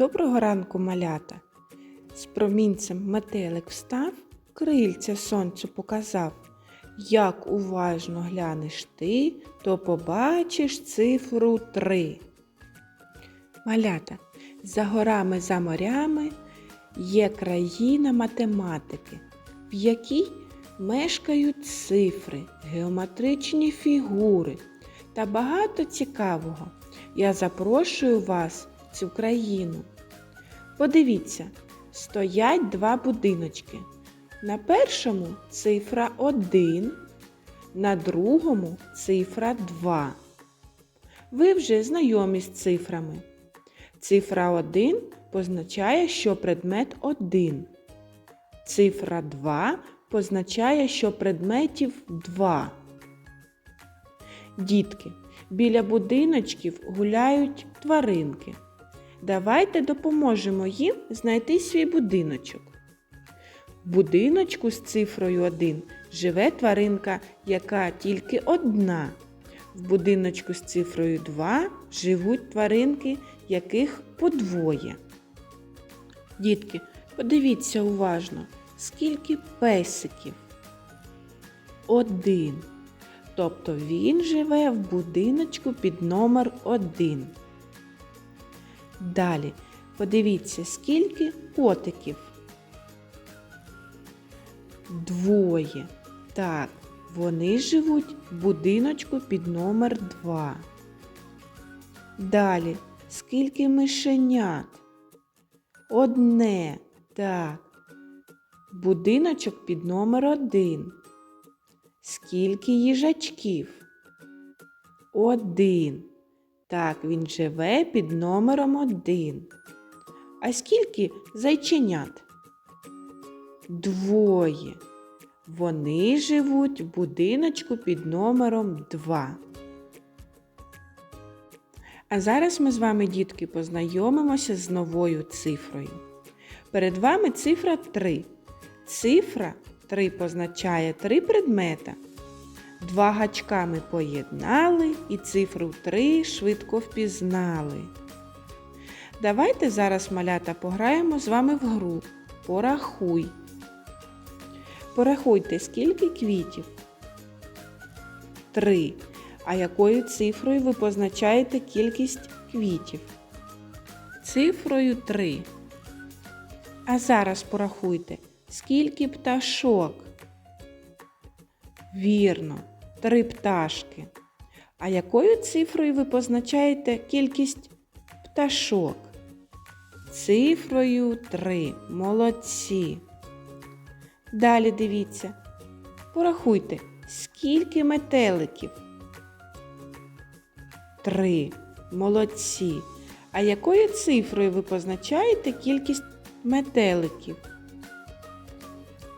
Доброго ранку, малята. З промінцем метелик встав, крильця сонцю показав. Як уважно глянеш ти, то побачиш цифру три. Малята, за горами, за морями є країна математики, в якій мешкають цифри, геометричні фігури та багато цікавого. Я запрошую вас в цю країну. Подивіться, стоять два будиночки. На першому цифра 1, на другому цифра 2. Ви вже знайомі з цифрами. Цифра 1 позначає, що предмет 1. Цифра 2 позначає, що предметів 2. Дітки, біля будиночків гуляють тваринки. Давайте допоможемо їм знайти свій будиночок. В будиночку з цифрою 1 живе тваринка, яка тільки одна. В будиночку з цифрою 2 живуть тваринки, яких подвоє. Дітки, подивіться уважно, скільки песиків. Один. Тобто він живе в будиночку під номер 1. Далі подивіться, скільки котиків. Двоє. Так, вони живуть в будиночку під номер 2. Далі, скільки мишенят? Одне. Так. Будиночок під номер 1. Скільки їжачків? Один. Так, він живе під номером один. А скільки зайченят? Двоє. Вони живуть в будиночку під номером 2. А зараз ми з вами, дітки, познайомимося з новою цифрою. Перед вами цифра 3. Цифра 3 позначає три предмета. Два гачка ми поєднали і цифру 3 швидко впізнали. Давайте зараз, малята, пограємо з вами в гру. Порахуй. Порахуйте, скільки квітів? Три. А якою цифрою ви позначаєте кількість квітів? Цифрою 3. А зараз порахуйте, скільки пташок? Вірно, три пташки. А якою цифрою ви позначаєте кількість пташок? Цифрою 3. Молодці. Далі дивіться. Порахуйте, скільки метеликів? Три. Молодці. А якою цифрою ви позначаєте кількість метеликів?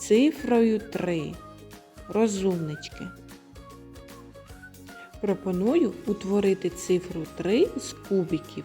Цифрою 3. Розумнички. Пропоную утворити цифру 3 з кубиків.